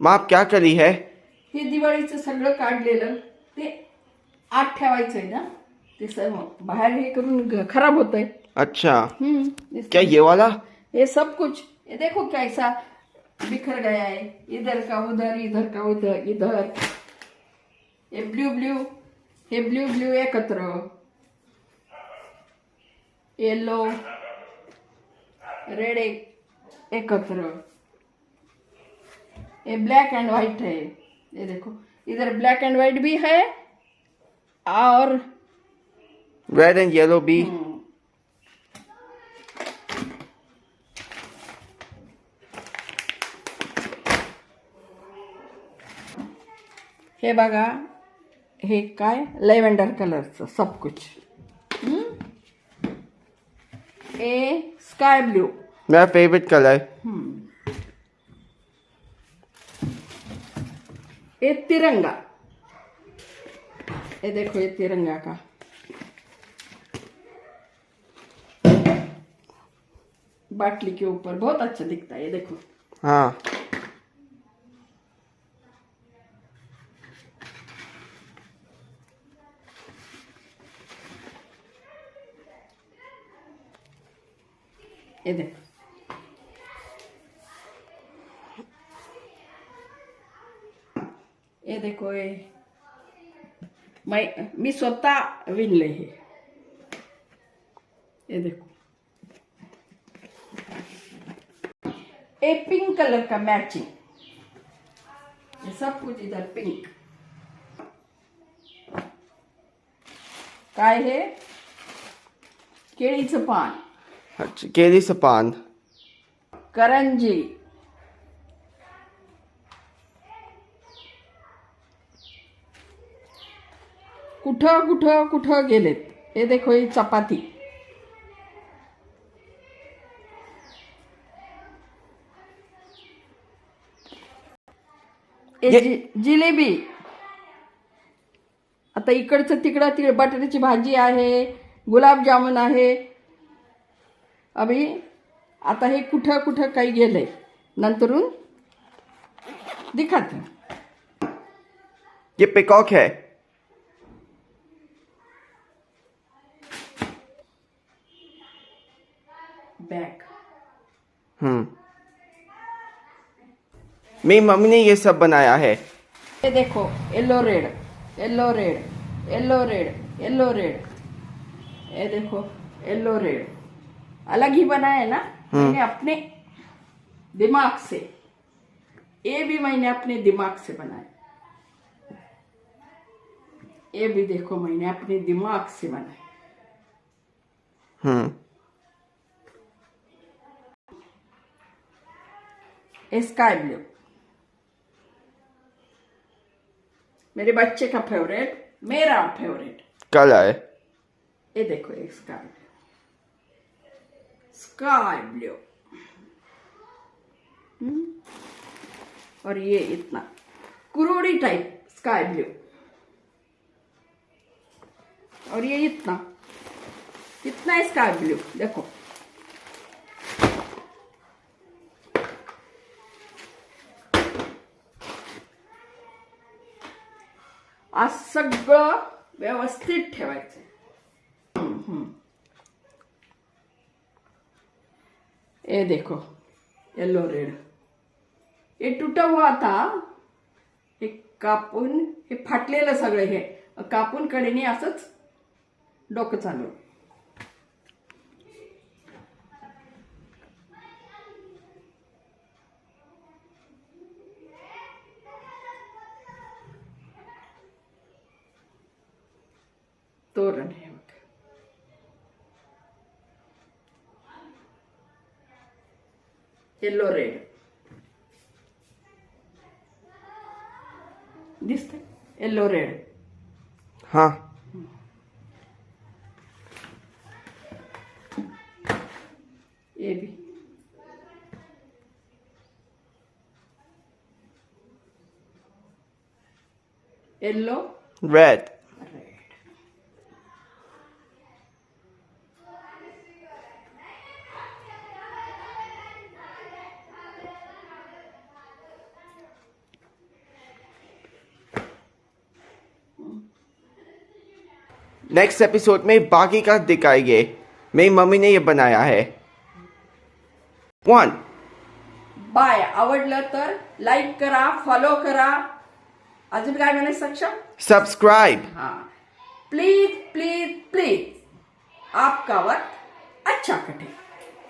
माँ आप क्या करी है? हे दिवाळीचं सगळं काढलेलं. ते आत ठेवायचंय ना. ते सर्व बाहेर हे करून ग- खराब होत अच्छा. है क्या ये वाला? ये सब कुछ. ये देखो कैसा बिखर गया है. इधर का उधर इधर का उधर इधर. ये ब्लू ब्लू हे ब्लू ब्लू एकत्र. येलो रेड एक एकत्र. ये ब्लैक एंड व्हाइट है। ये देखो इधर ब्लैक एंड व्हाइट भी है और रेड एंड येलो भी। हम्म, हे बघा हे काय? लेव्हेंडर कलरचं सब कुछ। ए स्काय ब्लू मेरा फेवरेट कलर ये तिरंगा ये देखो ये तिरंगा का बाटली के ऊपर बहुत अच्छा दिखता है ये देखो हाँ ये देखो ये देखो ये मैं मी स्वतः विणले हे। ये देखो। ये पिंक कलर का मैचिंग। ये सब कुछ इधर पिंक। काय हे? केळीचं पान अच्छा केळीचं पान करंजी। कुठं कुठं कुठं गेलेत? हे देखो ही चपाती. हे जिलेबी. आता इकडचं तिकडं तिकडे बटाट्याची भाजी आहे गुलाबजामुन आहे. अभि आता हे कुठं कुठं काही गेलंय? नंतरून दिखाते. ये पिकॉक है। बॅग हम्म मेरी मम्मी ने ये सब बनाया है। ये देखो yellow red yellow red yellow red yellow red ये देखो येलो रेड अलग ही बनाया है ना? मैंने अपने दिमाग से ये भी मैंने अपने दिमाग से बनाया। ये भी देखो मैंने अपने दिमाग से बनाया। हम्म स्काई ब्लू मेरे बच्चे का फेवरेट मेरा फेवरेट कलर ये देखो ये स्काई ब्लू स्काई ब्लू? और ये इतना। कुरोड़ी टाइप स्काई ब्लू और ये इतना। इतना स्काई ब्लू देखो। आज सगळं व्यवस्थित ठेवायचं ये देखो येलो रेड हे टुटा हो हुआ हे कापून हे फाटलेलं सगळं हे. कापून कडेने असंच डोकं चालू. तोरण हे येलो रेड दिसतंय येलो रेड हाँ ये भी येलो रेड नेक्स्ट एपिसोड में बाकी का दिखाएँगे। मेरी मम्मी ने ये बनाया है। वन बाय आवडलं तर लाईक करा फॉलो करा। अजून काय म्हणे सक्षम? सब्सक्राइब हा। प्लीज़ प्लीज़ प्लीज़ आपका वक्त अच्छा कटे।